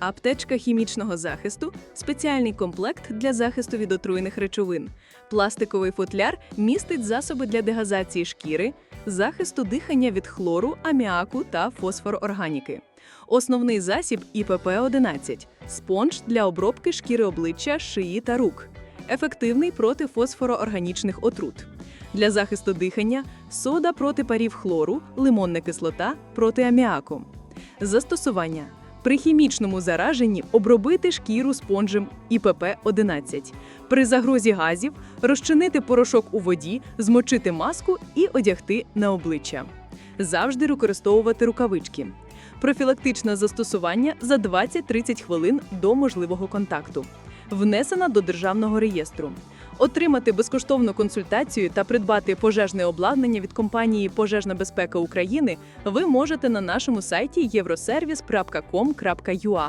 Аптечка хімічного захисту спеціальний комплект для захисту від отруйних речовин. Пластиковий футляр містить засоби для дегазації шкіри, захисту дихання від хлору, аміаку та фосфорорганіки. Основний засіб ІПП-11 спонж для обробки шкіри обличчя, шиї та рук. Ефективний проти фосфороорганічних отрут. Для захисту дихання сода проти парів хлору, лимонна кислота проти аміаку. Застосування. При хімічному зараженні обробити шкіру спонжем ІПП-11. При загрозі газів розчинити порошок у воді, змочити маску і одягти на обличчя. Завжди використовувати рукавички. Профілактичне застосування за 20-30 хвилин до можливого контакту. Внесена до державного реєстру. Отримати безкоштовну консультацію та придбати пожежне обладнання від компанії Пожежна безпека України ви можете на нашому сайті євросервіс.com.ua.